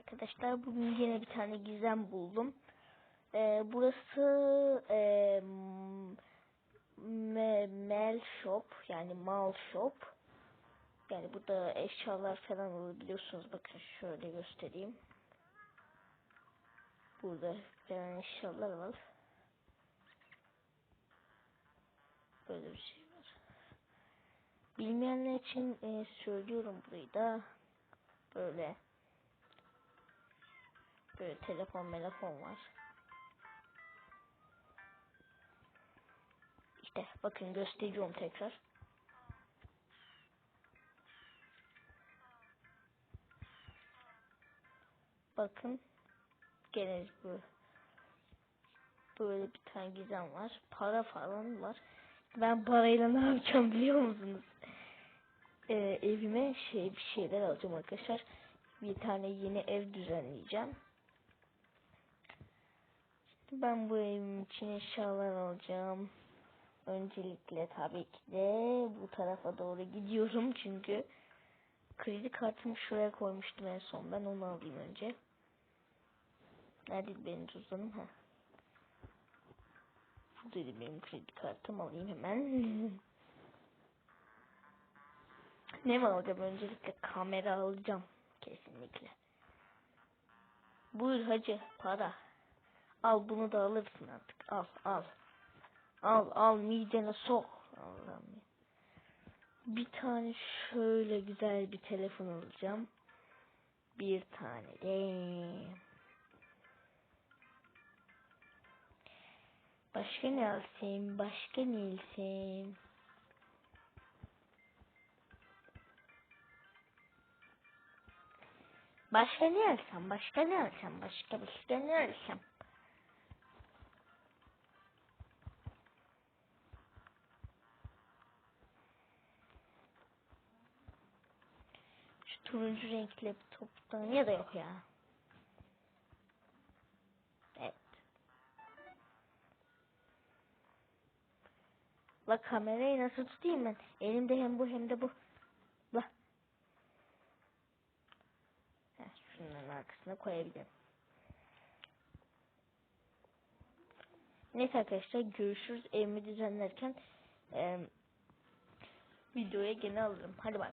Arkadaşlar bugün yine bir tane gizem buldum. Ee, burası e, me, Mel Shop yani Mal Shop. Yani burada eşyalar falan alabiliyorsunuz. Bakın şöyle göstereyim. Burada falan eşyalar var. Böyle bir şey var. Bilmeyenler için e, söylüyorum burayı da. Böyle. Böyle telefon telefon var. İşte bakın gösteriyorum tekrar. Bakın gene bu böyle bir tane gizem var. Para falan var. Ben parayla ne yapacağım biliyor musunuz? Ee, evime şey bir şeyler alacağım arkadaşlar. Bir tane yeni ev düzenleyeceğim. Ben bu evim için eşyalar alacağım. Öncelikle tabii ki de bu tarafa doğru gidiyorum çünkü kredi kartımı şuraya koymuştum en son. Ben onu alayım önce. Nerede benim cüzdanım? Ha. Buradaydı benim kredi kartım alayım hemen. ne mi alacağım? Öncelikle kamera alacağım. Kesinlikle. Buyur hacı para. Al bunu da alırsın artık. Al al. Al al midene sok. Allah'ım. Bir tane şöyle güzel bir telefon alacağım. Bir tane de. Başka ne alsam? Başka ne alsam? Başka ne alsam? Başka ne alsam? Başka başka ne alsam? Turuncu renkli laptoptan ya da yok ya. Evet. La kamerayı nasıl tutayım ben? Elimde hem bu hem de bu. La. Heh, şunların arkasına koyabilirim. Neyse arkadaşlar görüşürüz. Evimi düzenlerken e, videoya gene alırım. Hadi bay.